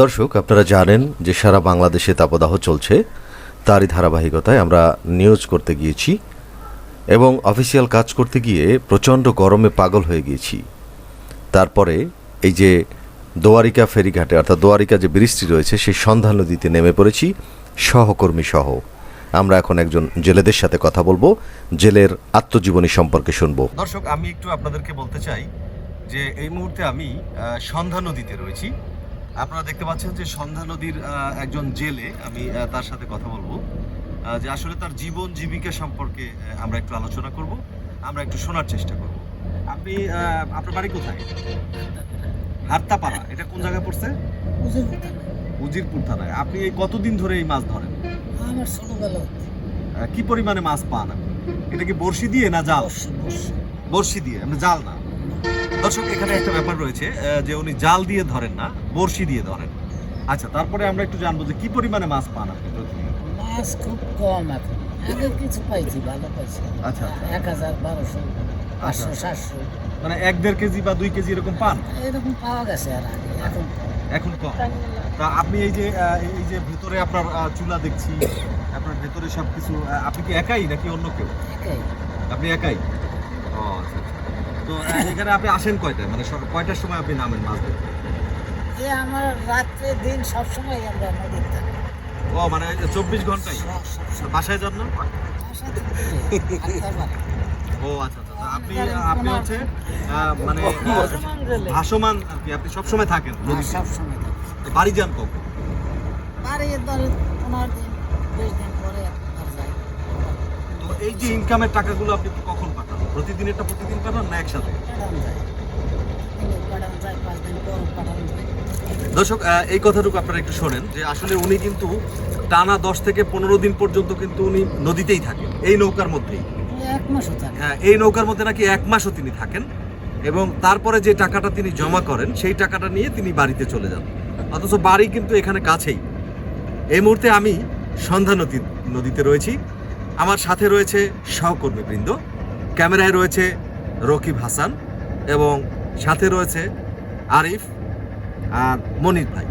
দর্শক, আপনারা জানেন যে সারা বাংলাদেশে তাপদাহ চলছে। তারই ধারাবাহিকতায় আমরা নিউজ করতে গিয়েছি এবং অফিসিয়াল কাজ করতে গিয়ে প্রচণ্ড গরমে পাগল হয়ে গিয়েছি। তারপরে এই যে দোয়ারিকা ফেরিঘাটে, অর্থাৎ দোয়ারিকা যে ব্রিজটি রয়েছে, সেই সন্ধান নদীতে নেমে পড়েছি। সহকর্মী সহ। আমরা এখন একজন জেলেদের সাথে কথা বলব। জেলের আত্মজীবনী সম্পর্কে শুনব। দর্শক, আমি একটু আপনাদেরকে বলতে চাই যে এই মুহূর্তে আমি সন্ধ্যা নদীতে রয়েছি। আপনারা দেখতে পাচ্ছেন যে সন্ধ্যা নদীর একজন জেলে আমি তার সাথে কথা বলব। যে আসলে তার জীবন জীবিকা সম্পর্কে আমরা একটু আলোচনা করব আমরা একটু শোনার চেষ্টা করব। আপনি আপনার বাড়ি কোথায়? হাত্তাপাড়া এটা কোন জায়গায় পড়ছে? উজিরপুর। থানায়। আপনি এই কতদিন ধরে এই মাছ ধরেন? আমার ছোটবেলা কি পরিমাণে মাছ পান আপনি? এটা কি বড়শি দিয়ে না জাল? বড়শি দিয়ে আমরা জাল না? দর্শক এখানে একটা ব্যাপার রয়েছে যে উনি জাল দিয়ে ধরেন না বড়শি দিয়ে ধরেন। আচ্ছা তারপরে আমরা একটু জানব যে কি পরিমাণে মাছ পান আপনি প্রতিদিন? মাছ খুব কম এখন। আগে কিছু পাইছি ভালো পাইছি। আচ্ছা। এক হাজার বারোশো পাঁচশো সাতশো। মানে এক দেড় কেজি বা দুই কেজি এরকম পান? এরকম পাওয়া গেছে আর আগে এখন এখন কম। তা আপনি এই যে এই যে ভেতরে আপনার চুলা দেখছি আপনার ভেতরে সব কিছু আপনি কি একাই নাকি অন্য কেউ? একাই। আপনি একাই? ও আচ্ছা আচ্ছা। তো এখানে আপনি আসেন কয়টায়? মানে কয়টার সময় আপনি নামেন মাছ ধরতে? যে আমার রাত্রে দিন সবসময় আমরা নদীর থাকি। ও মানে চব্বিশ ঘন্টাই সব- বাসায় যান না। ও আচ্ছা আচ্ছা আপনি আপনি হচ্ছে মানে ভাসমান রেলে। আর কি আপনি সবসময় থাকেন হ্যাঁ, সবসময়। বাড়ি যান কখন? বাড়ি ধরে পনেরো দিন বিশ দিন পরে তো এই যে ইনকামের টাকাগুলো আপনি কখন পাঠান প্রতিদিনেরটা প্রতিদিন পাঠান না একসাথে? দর্শক এই কথাটুকু আপনারা একটু শোনেন যে আসলে উনি কিন্তু টানা দশ থেকে পনেরো দিন পর্যন্ত কিন্তু উনি নদীতেই থাকেন। এই নৌকার মধ্যেই। হ্যাঁ, এই নৌকার মধ্যে নাকি এক মাসও তিনি থাকেন এবং তারপরে যে টাকাটা তিনি জমা করেন সেই টাকাটা নিয়ে তিনি বাড়িতে চলে যান। অথচ বাড়ি কিন্তু এখানে কাছেই। এই মুহূর্তে আমি সন্ধ্যা নদী নদীতে রয়েছি। আমার সাথে রয়েছে সহকর্মীবৃন্দ। ক্যামেরায় রয়েছে রকিব হাসান এবং সাথে রয়েছে আরিফ আর মনির ভাই।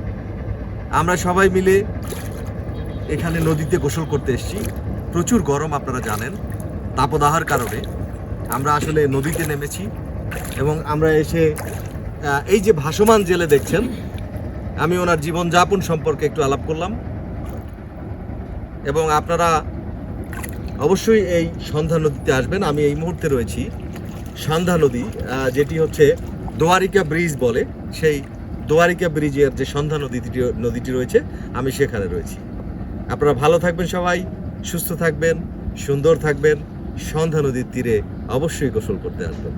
আমরা সবাই মিলে এখানে নদীতে গোসল করতে এসেছি। প্রচুর গরম আপনারা জানেন, তাপদাহার কারণে। আমরা আসলে নদীতে নেমেছি এবং আমরা এসে এই যে ভাসমান জেলে দেখছেন, আমি ওনার জীবনযাপন সম্পর্কে একটু আলাপ করলাম। এবং আপনারা অবশ্যই এই সন্ধ্যা নদীতে আসবেন। আমি এই মুহূর্তে রয়েছি সন্ধ্যা নদী যেটি হচ্ছে দোয়ারিকা ব্রিজ বলে। সেই দোয়ারিকা ব্রিজের যে সন্ধ্যা নদীটি নদীটি রয়েছে, আমি সেখানে রয়েছি। আপনারা ভালো থাকবেন সবাই, সুস্থ থাকবেন, সুন্দর থাকবেন, সন্ধ্যা নদীর তীরে অবশ্যই গোসল করতে আসবেন।